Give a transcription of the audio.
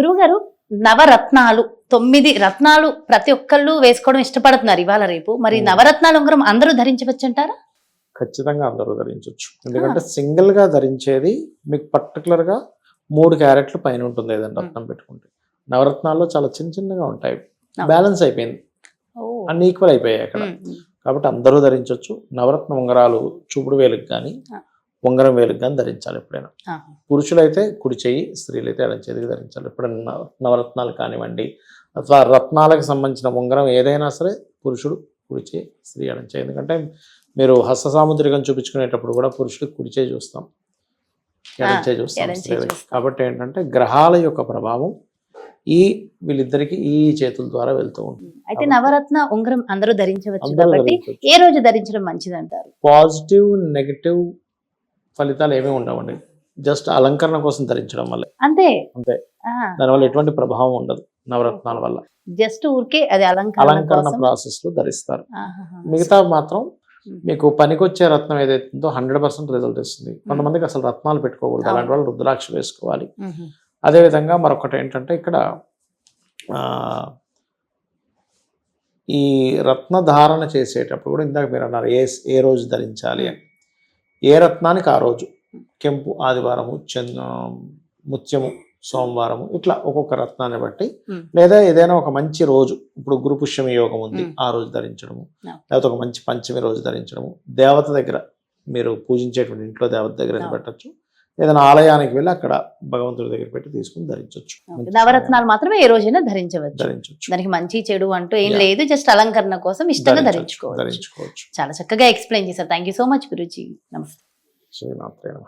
గురువుగారు నవరత్నాలు తొమ్మిది రత్నాలు ప్రతి ఒక్కళ్ళు వేసుకోవడం ఇష్టపడుతున్నారు ఇవాళ రేపు. మరి. నవరత్నాలు ఉంగరం అందరూ ధరించవచ్చు అంటారా ఖచ్చితంగా అందరూ ధరించవచ్చు ఎందుకంటే సింగిల్గా ధరించేది మీకు పర్టికులర్గా మూడు క్యారెట్లు పైన ఉంటుంది ఏదైనా రత్నం పెట్టుకుంటే. నవరత్నాల్లో చాలా చిన్న చిన్నగా ఉంటాయి. బ్యాలెన్స్ అయిపోయింది. అన్ని ఈక్వల్ అయిపోయాయి అక్కడ. కాబట్టి అందరూ ధరించవచ్చు నవరత్న ఉంగరాలు చూపుడు వేలుకి కానీ. ఉంగరం వేలుకి కానీ ధరించాలి ఎప్పుడైనా. పురుషులైతే కుడి చెయ్యి స్త్రీలైతే ఎడం చేతికి ధరించాలి ఎప్పుడైనా నవ- నవరత్నాలు కానివ్వండి అథవా రత్నాలకు సంబంధించిన ఉంగరం ఏదైనా సరే పురుషుడు కుడి చేయి స్త్రీ ఎడం చేయి ఎందుకంటే మీరు హస్త సాముద్రికం చూపించుకునేటప్పుడు కూడా పురుషుడు కుడి చేయి చూస్తాం ఎడం ఆ, చేయి చూస్తాం చేయి. చూస్తాం. కాబట్టి ఏంటంటే గ్రహాల యొక్క ప్రభావం ఈ వీళ్ళిద్దరికి ఈ చేతుల ద్వారా వెళ్తూ ఉంటుంది. అయితే నవరత్న ఉంగరం అందరూ ధరించవచ్చు కాబట్టి ధరించవచ్చు. ఏ రోజు ధరించడం మంచిది అంటారు పాజిటివ్ నెగటివ్ ఫలితాలు ఏమీ ఉండవండి జస్ట్ అలంకరణ కోసం ధరించడం వల్ల అంతే అంతే. దానివల్ల ఎటువంటి ప్రభావం ఉండదు నవరత్నాల వల్ల జస్ట్ ఊరికే అది అలంకరణ ప్రాసెస్లో ధరిస్తారు. మిగతా మాత్రం. మీకు పనికొచ్చే రత్నం ఏదైతే ఉందో హండ్రెడ్ పర్సెంట్ రిజల్ట్ ఇస్తుంది కొంతమందికి అసలు రత్నాలు పెట్టుకోకూడదు. అలాంటి వాళ్ళు రుద్రాక్ష వేసుకోవాలి. అదేవిధంగా మరొకటి ఏంటంటే ఇక్కడ ఆ, ఈ రత్న ధారణ చేసేటప్పుడు కూడా ఇందాక మీరు అన్నారు ఏ ఏ రోజు ధరించాలి అని ఏ రత్నానికి ఆ రోజు కెంపు ఆదివారము చంద ముత్యము సోమవారము ఇట్లా ఒక్కొక్క రత్నాన్ని బట్టి. లేదా ఏదైనా ఒక మంచి రోజు ఇప్పుడు గురు పుష్యమి యోగం ఉంది. ఆ రోజు ధరించడము. లేకపోతే ఒక మంచి పంచమి రోజు ధరించడము దేవత దగ్గర మీరు పూజించేటువంటి ఇంట్లో దేవత దగ్గర. పెట్టచ్చు ఏదైనా ఆలయానికి వెళ్ళి అక్కడ భగవంతుడి దగ్గర పెట్టి తీసుకుని ధరించవచ్చు. నవరత్నాలు మాత్రమే ఏ రోజైనా ధరించవచ్చు. ధరించవచ్చు దానికి మంచి చెడు అంటూ ఏం. లేదు జస్ట్ అలంకరణ కోసం ఇష్టంగా ధరించుకోవచ్చు. ధరించుకోవచ్చు. చాలా చక్కగా ఎక్స్ప్లెయిన్ చేశారు. Thank so much Guruji. నమస్తే. నమః.